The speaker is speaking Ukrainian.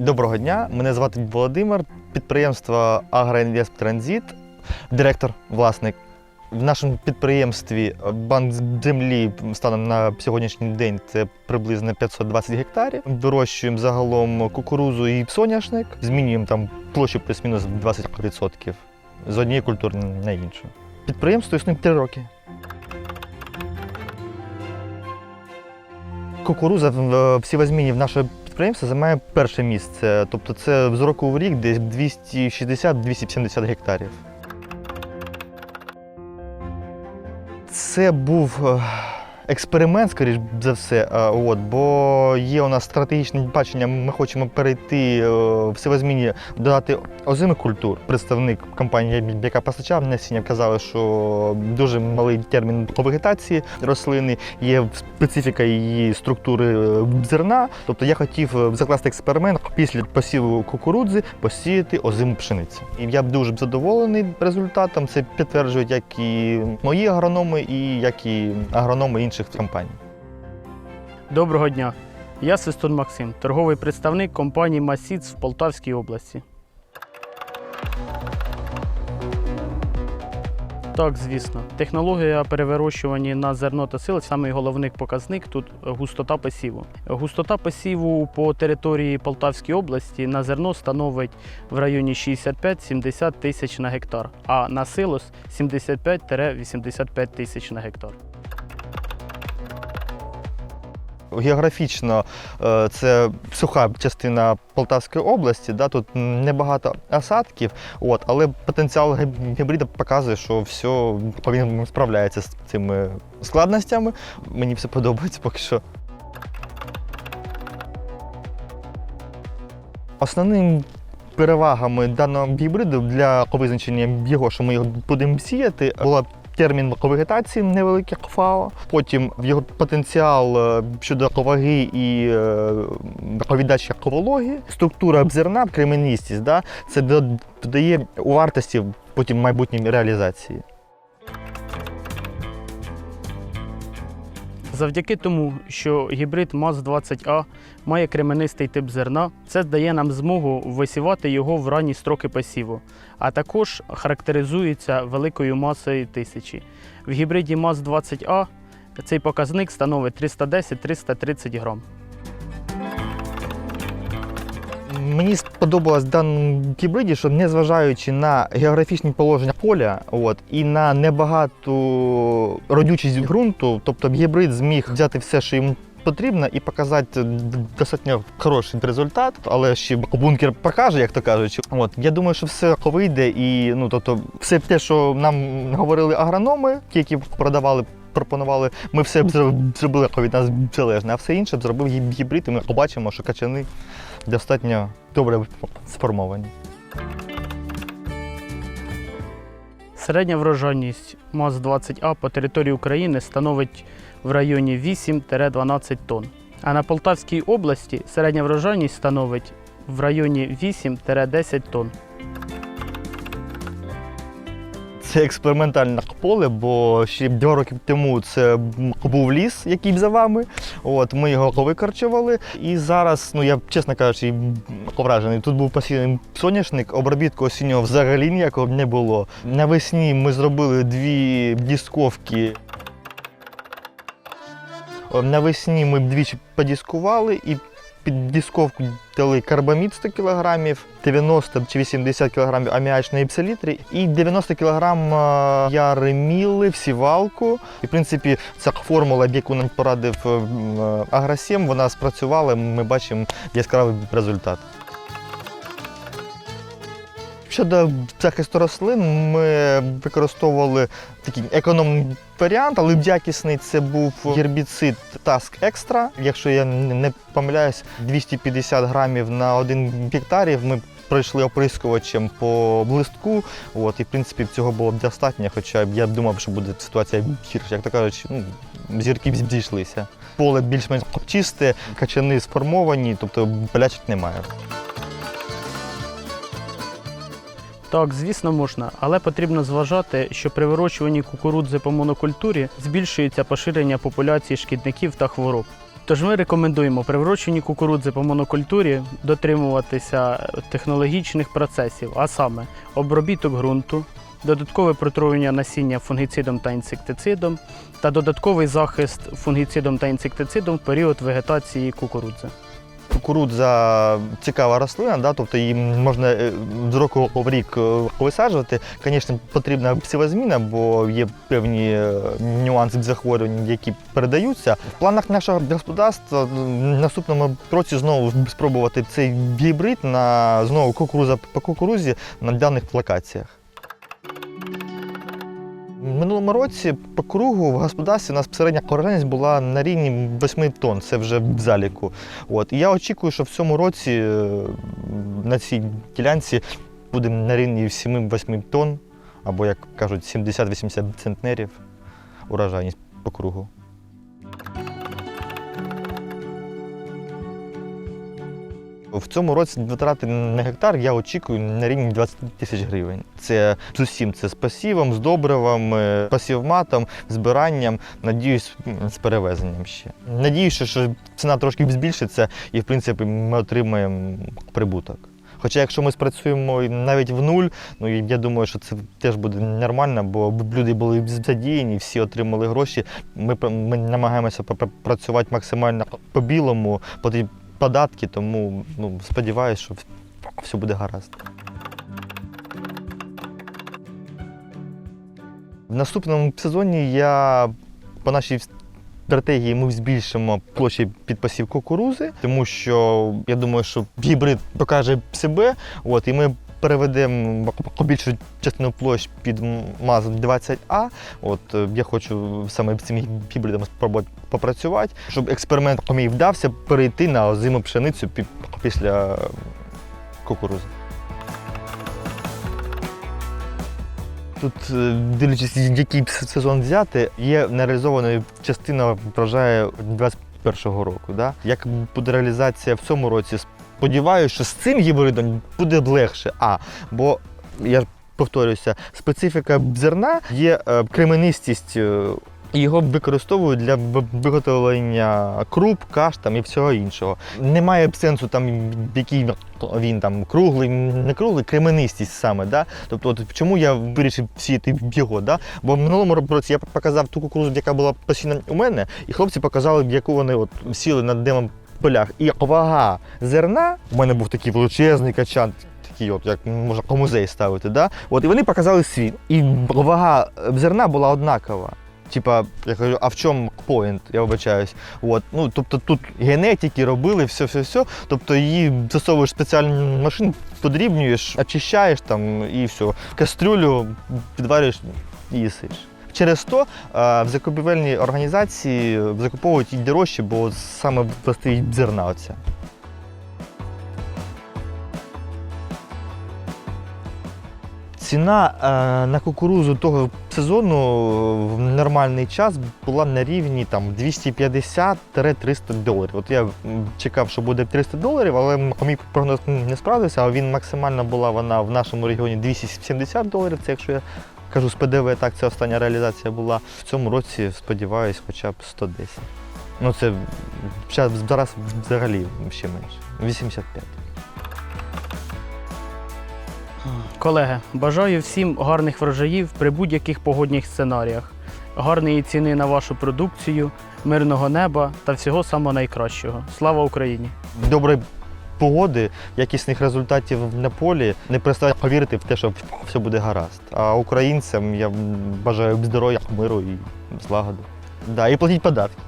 Доброго дня, мене звати Володимир, підприємство Агроінвест Транзит, директор, власник. В нашому підприємстві банк землі станом на сьогоднішній день це приблизно 520 гектарів. Вирощуємо загалом кукурузу і соняшник, змінюємо там площу плюс-мінус 20% з однієї культури на іншу. Підприємство існує 3 роки. Кукуруза в сівозміні в нашого підприємства займає перше місце. Тобто це з року в рік десь 260-270 гектарів. Це був е, експеримент, скоріш за все. е, От, бо є у нас стратегічне бачення, ми хочемо перейти е, в сівозміні, додати озимих культур. Представник компанії, яка постачав насіння, казали, що дуже малий термін по вегетації рослини, є специфіка її структури е, зерна. Тобто я хотів закласти експеримент після посіву кукурудзи посіяти озиму пшеницю. І я дуже задоволений результатом. Це підтверджують як і мої агрономи, і як і агрономи інших компаній. Доброго дня. Я Свистун Максим, торговий представник компанії Масіц в Полтавській області. Так, звісно. Технологія перевирощування на зерно та сил самий головний показник тут густота посіву. Густота посіву по території Полтавської області на зерно становить в районі 65-70 тисяч на гектар, а на силос 75-85 тисяч на гектар. Географічно е, це суха частина Полтавської області, да, тут небагато осадків, от, але потенціал гібрида показує, що все справляється з цими складностями. Мені все подобається поки що. Основним перевагами даного гібриду для визначення його, що ми його будемо сіяти, була термін ковегетації невелике КФАО, Потім його потенціал е, щодо коваги і е, ковології, структура зерна, кременністість, да, це додає у вартості потім майбутнім реалізації. Завдяки тому, що гібрид МАЗ-20А має кременистий тип зерна, це дає нам змогу висівати його в ранні строки посіву, а також характеризується великою масою тисячі. В гібриді МАЗ-20А цей показник становить 310-330 грам. Мені сподобалось даному гібриді, що незважаючи на географічні положення поля от, і на небагату родючість ґрунту, тобто гібрид зміг взяти все, що йому потрібно, і показати достатньо хороший результат, але ще бункер покаже, як то кажуть. От я думаю, що все вийде, і ну тобто, все те, що нам говорили агрономи, які продавали. Пропонували, ми все зробили від нас залежне, а все інше б зробив гібрид, і ми побачимо, що качани достатньо добре сформовані. Середня врожайність МАЗ-20А по території України становить в районі 8-12 тонн. А на Полтавській області середня врожайність становить в районі 8-10 тонн. Це експериментальне поле, бо ще два роки тому це був ліс, який за вами. От ми його викорчували. І зараз, ну я чесно кажучи, вражений. Тут був посіяний соняшник, обробітку осіннього взагалі ніякого не було. Навесні ми зробили дві дісковки. О, Навесні ми двічі подіскували і під дісковку дали карбамід 100 кг, 90 чи 80 кг аміачної псилітри і 90 кг яреміли в сівалку. І, в принципі, ця формула, яку нам порадив е, е, Агросім, вона спрацювала, ми бачимо яскравий результат. Щодо захисту рослин, ми використовували такий економний варіант, але якісний це був гербіцид Task Extra. Якщо я не помиляюсь, 250 грамів на один гектарів ми пройшли оприскувачем по листку. От, і в принципі цього було б достатньо, хоча я думав, що буде ситуація гірша. Як то кажуть, ну, зірки зійшлися. Поле більш-менш чисте, качани сформовані, тобто болячок немає. Так, звісно, можна, але потрібно зважати, що при вирощуванні кукурудзи по монокультурі збільшується поширення популяції шкідників та хвороб. Тож ми рекомендуємо при вирощуванні кукурудзи по монокультурі дотримуватися технологічних процесів, а саме обробіток ґрунту, додаткове протруювання насіння фунгіцидом та інсектицидом та додатковий захист фунгіцидом та інсектицидом в період вегетації кукурудзи. Кукурудза цікава рослина, да, тобто її можна е, з року в рік е, висаджувати. Звісно, потрібна сівозміна, бо є певні е, нюанси захворювань, які передаються. В планах нашого господарства в наступному році знову спробувати цей гібрид на знову кукуруза по кукурузі на даних локаціях. Минулому році по кругу в господарстві у нас середня урожайність була на рівні 8 тонн, це вже в заліку. От. І я очікую, що в цьому році е, на цій ділянці буде на рівні 7-8 тонн, або, як кажуть, 70-80 центнерів урожайність по кругу. В цьому році витрати на гектар я очікую на рівні 20 тисяч гривень. Це з усім, це з посівом, з добривом, посівматом, збиранням, надіюсь, з перевезенням ще. Надіюся, що ціна трошки збільшиться і, в принципі, ми отримаємо прибуток. Хоча, якщо ми спрацюємо навіть в нуль, ну я думаю, що це теж буде нормально, бо люди були задіяні, всі отримали гроші. Ми, ми намагаємося пр- пр- працювати максимально по білому, платити податки, тому ну, сподіваюся, що все буде гаразд. В наступному сезоні я по нашій стратегії ми збільшимо площі під посів кукурузи, тому що я думаю, що гібрид покаже себе. От, і ми переведемо більшу частину площ під МАЗ 20А. От е, я хочу саме з цим гібридом спробувати попрацювати, щоб експеримент мій вдався перейти на озиму пшеницю після кукурузи. Тут, е, дивлячись, який сезон взяти, є нереалізованою частина врожаю 21-го року. Да? Як буде реалізація в цьому році? Сподіваюся, що з цим гібридом буде легше. А, бо я повторююся, специфіка зерна є е, кременистість. е, Його використовують для виготовлення круп, каш там, і всього іншого. Немає сенсу, там, який він там круглий, не круглий, кременистість саме. Да? Тобто, от чому я вирішив сіяти його? Да? Бо в минулому році я показав ту кукурудзу, яка була посіяна у мене, і хлопці показали, яку вони от сіли на демо полях. І вага зерна, у мене був такий величезний качан, от, як можна по музей ставити. Да? От, і вони показали свій. І вага зерна була однакова. Типа, я кажу, а в чому поінт, я вибачаюсь. От, ну, тобто тут генетики робили, все, все, все. Тобто її засовуєш спеціальну машину, подрібнюєш, очищаєш там і все. Кастрюлю підварюєш і їсиш. Через то е, в закупівельній організації закуповують і дорожче, бо саме стоїть зерна оця. Ціна е, на кукурузу того сезону в нормальний час була на рівні там 250-300 доларів. От я чекав, що буде 300 доларів, але мій прогноз не справдився, а він максимально була вона в нашому регіоні 270 доларів. Це якщо я кажу з ПДВ, так це остання реалізація була. В цьому році сподіваюсь, хоча б 110. Ну це зараз взагалі ще менше. 85. Колеги, бажаю всім гарних врожаїв при будь-яких погодних сценаріях, гарної ціни на вашу продукцію, мирного неба та всього самого найкращого. Слава Україні! доброї погоди, якісних результатів на полі, не перестає повірити в те, що все буде гаразд. А українцям я бажаю здоров'я, миру і злагоди. Да, і платіть податки.